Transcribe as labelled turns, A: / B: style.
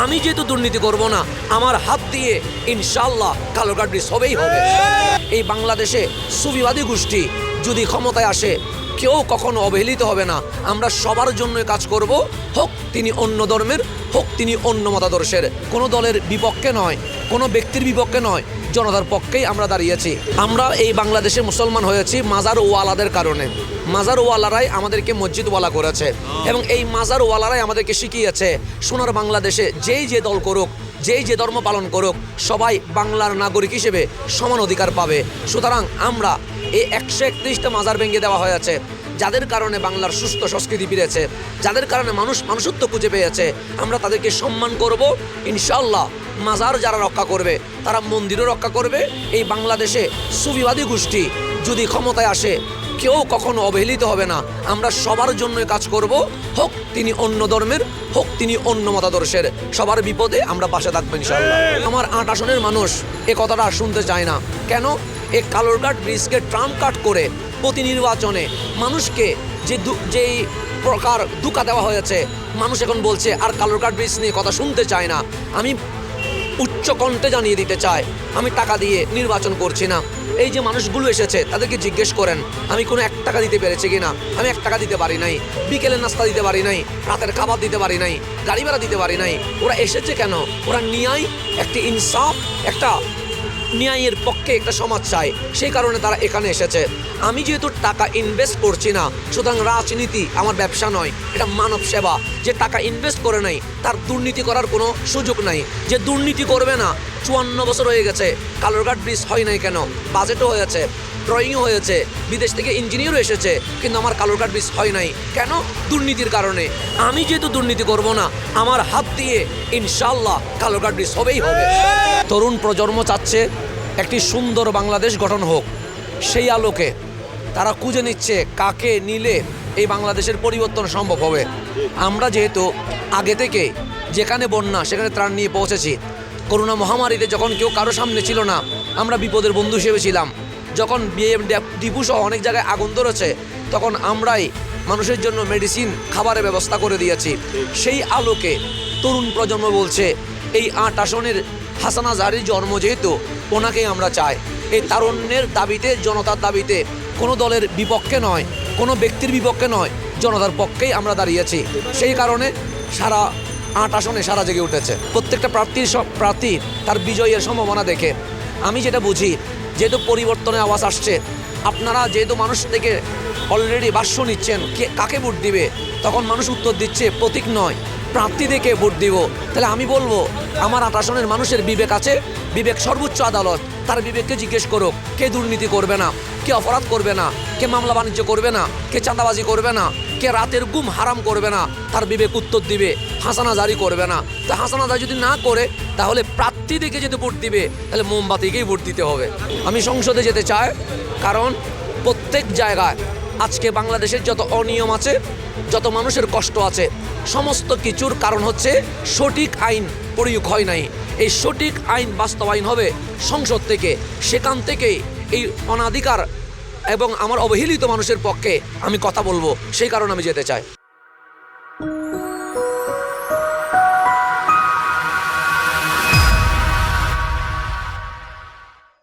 A: আমি যেহেতু দুর্নীতি করব না, আমার হাত দিয়ে ইনশাল্লাহ কালো কার্ড হবেই হবে। এই বাংলাদেশে সুবিবাদী গোষ্ঠী যদি ক্ষমতায় আসে কেউ কখনো অবহেলিত হবে না। আমরা সবার জন্য কাজ করব। হোক, তিনি অন্য ধর্মের, হোক, তিনি অন্য মতাদর্শের। কোনো দলের বিপক্ষে নয়, কোনো ব্যক্তির বিপক্ষে নয়, জনতার পক্ষেই আমরা দাঁড়িয়েছি আমরা এই বাংলাদেশে মুসলমান হয়েছি মাজার ওয়ালাদের কারণে। মাজার ওয়ালারাই আমাদেরকে মসজিদ ওয়ালা করেছে এবং এই মাজার ওয়ালারাই আমাদেরকে শিখিয়েছে, সোনার বাংলাদেশে যেই যে দল করুক, যেই যে ধর্ম পালন করুক, সবাই বাংলার নাগরিক হিসেবে সমান অধিকার পাবে। সুতরাং আমরা এই একশো একত্রিশটা মাজার ভেঙে দেওয়া হয়েছে। যাদের কারণে বাংলার সুস্থ সংস্কৃতি ফিরেছে যাদের কারণে মানুষ মানুষত্ব খুঁজে পেয়েছে আমরা তাদেরকে সম্মান করব ইনশাল্লাহ মাজার যারা রক্ষা করবে তারা মন্দিরও রক্ষা করবে। এই বাংলাদেশে সুবিবাদী গোষ্ঠী যদি ক্ষমতায় আসে কেউ কখনো অবহেলিত হবে না। আমরা সবার জন্য কাজ করব হোক তিনি অন্য ধর্মের হোক তিনি অন্য মতাদর্শের। সবার বিপদে আমরা পাশে থাকব ইনশাল্লাহ আমার আট আসনের মানুষ এ কথাটা শুনতে চায় না। কেন? এই কালোরঘাট ব্রিজকে ট্রাম কাট করে প্রতি নির্বাচনে মানুষকে যে যেই প্রকার দুকা দেওয়া হয়েছে, মানুষ এখন বলছে, আর কালোরঘাট ব্রিজ নিয়ে কথা শুনতে চায় না। আমি উচ্চ কণ্ঠে জানিয়ে দিতে চায় আমি টাকা দিয়ে নির্বাচন করছি না। এই যে মানুষগুলো এসেছে, তাদেরকে জিজ্ঞেস করেন, আমি কোনো এক টাকা দিতে পেরেছি কি না? আমি এক টাকা দিতে পারি নাই। বিকেলের নাস্তা দিতে পারি নাই, রাতের খাবার দিতে পারি নাই, গাড়ি ভাড়া দিতে পারি নাই। ওরা এসেছে কেন? ওরা নিয়াই একটি ইনসাফ, একটা ন্যায়ের পক্ষে একটা সমাজ চায়। সেই কারণে তারা এখানে এসেছে। আমি যেহেতু টাকা ইনভেস্ট করছি না, সুতরাং রাজনীতি আমার ব্যবসা নয়, এটা মানব সেবা। যে টাকা ইনভেস্ট করে নাই, তার দুর্নীতি করার কোনো সুযোগ নাই। যে দুর্নীতি করবে না, চুয়ান্ন বছর হয়ে গেছে, কালোরঘাট ব্রিজ হয় নাই কেন? বাজেটও হয়েছে। ড্রয়িংও হয়েছে। বিদেশ থেকে ইঞ্জিনিয়ারও এসেছে। কিন্তু আমার কালোরঘাট ব্রিজ হয় নাই। কেন? দুর্নীতির কারণে। আমি যেহেতু দুর্নীতি করব না, আমার হাত দিয়ে ইনশাল্লাহ কালোরঘাট ব্রিজ হবেই হবে। তরুণ প্রজন্ম চাচ্ছে একটি সুন্দর বাংলাদেশ গঠন হোক। সেই আলোকে তারা খুঁজে নিচ্ছে কাকে নিলে এই বাংলাদেশের পরিবর্তন সম্ভব হবে। আমরা যেহেতু আগে থেকে যেখানে বন্যা, সেখানে ত্রাণ নিয়ে পৌঁছেছি, করোনা মহামারীতে যখন কেউ কারও সামনে ছিল না, আমরা বিপদের বন্ধু হিসেবে ছিলাম। যখন বিএম ডিপু সহ অনেক জায়গায় আগুন ধরেছে, তখন আমরাই মানুষের জন্য মেডিসিন খাবারের ব্যবস্থা করে দিয়েছি। সেই আলোকে তরুণ প্রজন্ম বলছে, এই আট আসনের হাসানা জারির জন্ম যেহেতু, ওনাকেই আমরা চাই। এই তারুণ্যের দাবিতে, জনতার দাবিতে কোনো দলের বিপক্ষে নয়, কোনো ব্যক্তির বিপক্ষে নয়, জনতার পক্ষেই আমরা দাঁড়িয়েছি। সেই কারণে সারা আট আসনে সারা জেগে উঠেছে। প্রত্যেকটা প্রার্থীর সব প্রার্থী তার বিজয়ের সম্ভাবনা দেখে। আমি যেটা বুঝি যেহেতু পরিবর্তনের আওয়াজ আসছে, আপনারা যেহেতু মানুষ থেকে অলরেডি বাস্য নিচ্ছেন, কে কাকে ভোট দিবে, তখন মানুষ উত্তর দিচ্ছে, প্রতীক নয়। প্রার্থী দেখে ভোট দিব। তাহলে আমি বলব, আমার আট আসনের মানুষের বিবেক আছে, বিবেক সর্বোচ্চ আদালত, তার বিবেককে জিজ্ঞেস করুক, কে দুর্নীতি করবে না, কে অপরাধ করবে না, কে মামলা বাণিজ্য করবে না, কে চাঁদাবাজি করবে না, কে রাতের গুম হারাম করবে না, তার বিবেক উত্তর দিবে, হাসানা জারি করবে না। তা হাসানা জারি যদি না করে, তাহলে প্রার্থী দেখে যদি ভোট দিবে, তাহলে মোমবাতিকেই ভোট দিতে হবে। আমি সংসদে যেতে চাই, কারণ প্রত্যেক জায়গায় আজকে বাংলাদেশের যত অনিয়ম আছে যত মানুষের কষ্ট আছে, সমস্ত কিছুর কারণ হচ্ছে সঠিক আইন প্রয়োগ হয় নাই। এই সঠিক আইন বাস্তবায়ন হবে সংসদ থেকে। সেখান থেকে এই অনাধিকার এবং আমার অবহেলিত মানুষের পক্ষে আমি কথা বলব। সেই কারণে আমি যেতে চাই।